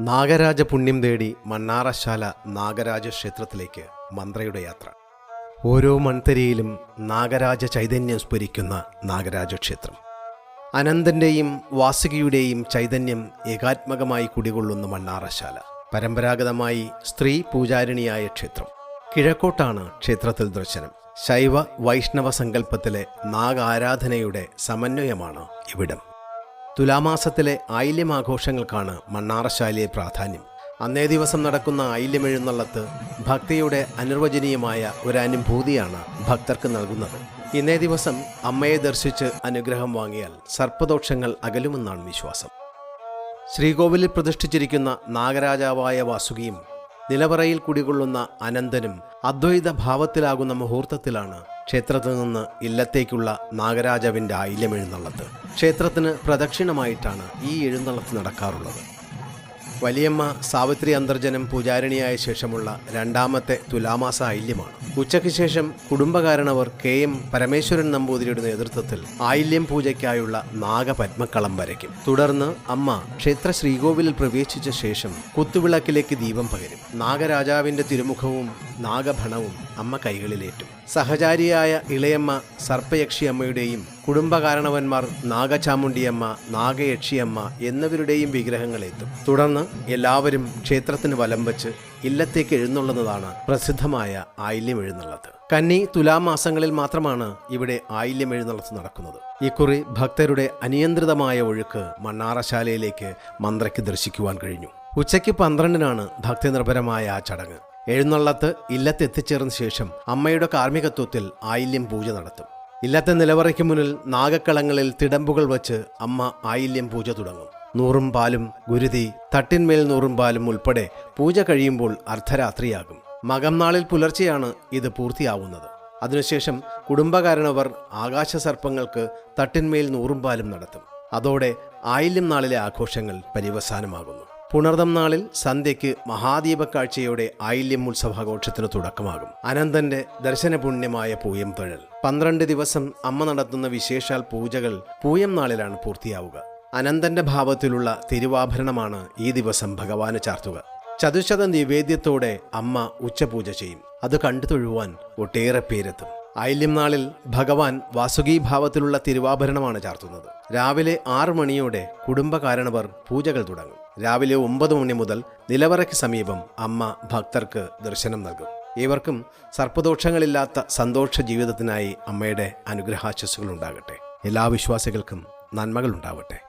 നാഗരാജ പുണ്യം തേടി മണ്ണാറശാല നാഗരാജ ക്ഷേത്രത്തിലേക്ക് മന്ത്രയുടെ യാത്ര. ഓരോ മൺതരിയിലും നാഗരാജ ചൈതന്യം സ്ഫുരിക്കുന്ന നാഗരാജ ക്ഷേത്രം അനന്തന്റെയും വാസുകിയുടെയും ചൈതന്യം ഏകാത്മകമായി കുടികൊള്ളുന്ന മണ്ണാറശാല പരമ്പരാഗതമായി സ്ത്രീ പൂജാരിണിയായ ക്ഷേത്രം. കിഴക്കോട്ടാണ് ക്ഷേത്രത്തിൽ ദർശനം. ശൈവ വൈഷ്ണവ സങ്കല്പത്തിലെ നാഗാരാധനയുടെ സമന്വയമാണ് ഇവിടം. തുലാമാസത്തിലെ ആയില്യമാഘോഷങ്ങൾക്കാണ് മണ്ണാറശാലയെ പ്രാധാന്യം. അന്നേ ദിവസം നടക്കുന്ന ആയില്യമെഴുന്നള്ളത്ത് ഭക്തിയുടെ അനിർവചനീയമായ ഒരു അനുഭൂതിയാണ് ഭക്തർക്ക് നൽകുന്നത്. ഇന്നേ ദിവസം അമ്മയെ ദർശിച്ച് അനുഗ്രഹം വാങ്ങിയാൽ സർപ്പദോഷങ്ങൾ അകലുമെന്നാണ് വിശ്വാസം. ശ്രീകോവിലിൽ പ്രതിഷ്ഠിച്ചിരിക്കുന്ന നാഗരാജാവായ വാസുകിയും നിലവറയിൽ കുടികൊള്ളുന്ന അനന്തനും അദ്വൈത ഭാവത്തിലാകുന്ന മുഹൂർത്തത്തിലാണ് ക്ഷേത്രത്തിൽ നിന്ന് ഇല്ലത്തേക്കുള്ള നാഗരാജാവിന്റെ ആയില്യമെഴുന്നള്ളത്ത് ക്ഷേത്രത്തിന് പ്രദക്ഷിണമായിട്ടാണ് ഈ എഴുന്നള്ളത്ത് നടക്കാറുള്ളത്. വലിയമ്മ സാവിത്രി അന്തർജനം പൂജാരിണിയായ ശേഷമുള്ള രണ്ടാമത്തെ തുലാമാസ ആയില്യമാണ്. ഉച്ചയ്ക്ക് ശേഷം കുടുംബകാരണവർ കെ എം പരമേശ്വരൻ നമ്പൂതിരിയുടെ നേതൃത്വത്തിൽ ആയില്യം പൂജയ്ക്കായുള്ള നാഗപത്മക്കളം വരയ്ക്കും. തുടർന്ന് അമ്മ ക്ഷേത്ര ശ്രീകോവിലിൽ പ്രവേശിച്ച ശേഷം കുത്തുവിളക്കിലേക്ക് ദീപം പകരും. നാഗരാജാവിന്റെ തിരുമുഖവും നാഗഭണവും അമ്മ കൈകളിലേറ്റും. സഹചാരിയായ ഇളയമ്മ സർപ്പയക്ഷി അമ്മയുടെയും കുടുംബകാരണവന്മാർ നാഗചാമുണ്ടിയമ്മ നാഗയക്ഷിയമ്മ എന്നിവരുടെയും വിഗ്രഹങ്ങളെത്തും തുടർന്ന് എല്ലാവരും ക്ഷേത്രത്തിന് വലം വച്ച് ഇല്ലത്തേക്ക് എഴുന്നള്ളുന്നതാണ് പ്രസിദ്ധമായ ആയില്യം എഴുന്നള്ളത് കന്നി തുലാമാസങ്ങളിൽ മാത്രമാണ് ഇവിടെ ആയില്യം എഴുന്നള്ളത്ത് നടക്കുന്നത്. ഇക്കുറി ഭക്തരുടെ അനിയന്ത്രിതമായ ഒഴുക്ക് മണ്ണാറശാലയിലേക്ക് മന്ത്രയ്ക്ക് ദർശിക്കുവാൻ കഴിഞ്ഞു. ഉച്ചയ്ക്ക് പന്ത്രണ്ടിനാണ് ഭക്തിനിർഭരമായ ആ ചടങ്ങ്. എഴുന്നള്ളത്ത് ഇല്ലത്തെത്തിച്ചേർന്ന ശേഷം അമ്മയുടെ കാർമ്മികത്വത്തിൽ ആയില്യം പൂജ നടത്തും. ഇല്ലത്തെ നിലവറയ്ക്ക് മുന്നിൽ നാഗക്കളങ്ങളിൽ തിടമ്പുകൾ വച്ച് അമ്മ ആയില്യം പൂജ തുടങ്ങും. നൂറും പാലും ഗുരുതി തട്ടിന്മേൽ നൂറും പാലും ഉൾപ്പെടെ പൂജ കഴിയുമ്പോൾ അർദ്ധരാത്രിയാകും. മകം നാളിൽ പുലർച്ചെയാണ് ഇത് പൂർത്തിയാവുന്നത്. അതിനുശേഷം കുടുംബകാരണവർ ആകാശസർപ്പങ്ങൾക്ക് തട്ടിന്മേൽ നൂറും പാലും നടത്തും. അതോടെ ആയില്യം നാളിലെ ആഘോഷങ്ങൾ പര്യവസാനമാകുന്നു. പുണർദം നാളിൽ സന്ധ്യയ്ക്ക് മഹാദീപ കാഴ്ചയോടെ ആയില്യം ഉത്സവാഘോഷത്തിന് തുടക്കമാകും. അനന്തന്റെ ദർശനപുണ്യമായ പൂയം തൊഴൽ. പന്ത്രണ്ട് ദിവസം അമ്മ നടത്തുന്ന വിശേഷാൽ പൂജകൾ പൂയം നാളിലാണ് പൂർത്തിയാവുക. അനന്തന്റെ ഭാവത്തിലുള്ള തിരുവാഭരണമാണ് ഈ ദിവസം ഭഗവാന് ചാർത്തുക. ചതുശത നിവേദ്യത്തോടെ അമ്മ ഉച്ചപൂജ ചെയ്യും. അത് കണ്ടു തൊഴുവാൻ ഒട്ടേറെ പേരെത്തും. ഐല്യം നാളിൽ ഭഗവാൻ വാസുകീഭാവത്തിലുള്ള തിരുവാഭരണമാണ് ചാർത്തുന്നത്. രാവിലെ ആറു മണിയോടെ കുടുംബകാരണവർ പൂജകൾ തുടങ്ങും. രാവിലെ ഒമ്പത് മണി മുതൽ നിലവറയ്ക്ക് സമീപം അമ്മ ഭക്തർക്ക് ദർശനം നൽകും. ഏവർക്കും സർപ്പദോഷങ്ങളില്ലാത്ത സന്തോഷ ജീവിതത്തിനായി അമ്മയുടെ അനുഗ്രഹാശസ്സുകൾ ഉണ്ടാകട്ടെ എല്ലാ വിശ്വാസികൾക്കും നന്മകൾ ഉണ്ടാവട്ടെ